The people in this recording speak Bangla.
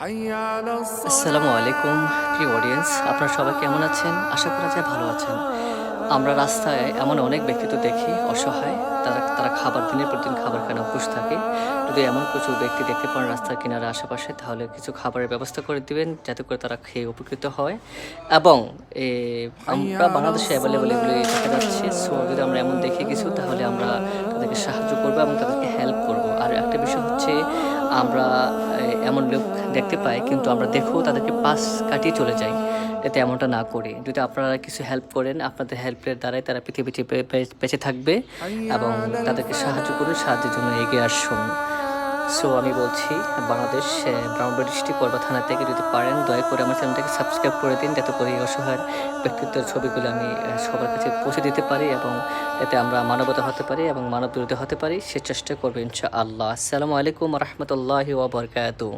আসসালামু আলাইকুম, প্রিয় অডিয়েন্স আপনারা সবাই কেমন আছেন? আশা করা যায় ভালো আছেন। আমরা রাস্তায় এমন অনেক ব্যক্তিত্ব দেখি, অসহায়। তারা তারা খাবার, দিনের পর দিন খাবার কেন উপোস থাকে। যদি এমন কিছু ব্যক্তি দেখতে পান রাস্তার কিনারে আশেপাশে, তাহলে কিছু খাবারের ব্যবস্থা করে দিবেন, যাতে করে তারা খেয়ে উপকৃত হয়। এবং আমরা বাংলাদেশে অ্যাভেলেবল এগুলি দেখা যাচ্ছে। সো যদি আমরা এমন দেখি কিছু, তাহলে আমরা তাদেরকে সাহায্য করব এবং তাদেরকে হেল্প করব। আমরা এমন লোক দেখতে পাই, কিন্তু আমরা দেখো তাদেরকে পাশ কাটিয়ে চলে যাই, এতে এমনটা না করি। যদি আপনারা কিছু হেল্প করেন, আপনাদের হেল্পের দ্বারাই তারা পৃথিবীতে বেঁচে থাকবে এবং তাদেরকে সাহায্য করে সাহায্যের জন্য এগিয়ে আসুন। সো আমি বলছি, বাংলাদেশ ব্রাউনবাড়ি ডিস্ট্রিক্ট করবা থানা থেকে যদি পারেন, দয়া করে আমার চ্যানেলটাকে সাবস্ক্রাইব করে দিন, যাতে করে এই অসহায় ব্যক্তিত্বের ছবিগুলো আমি সবার কাছে পৌঁছে দিতে পারি এবং এতে আমরা মানবতা হতে পারি এবং মানব বিরোধী হতে পারি। সে চেষ্টা করব ইনশা আল্লাহ আসসালামু আলাইকুম রহমতুল্লাহ ওবরকাতু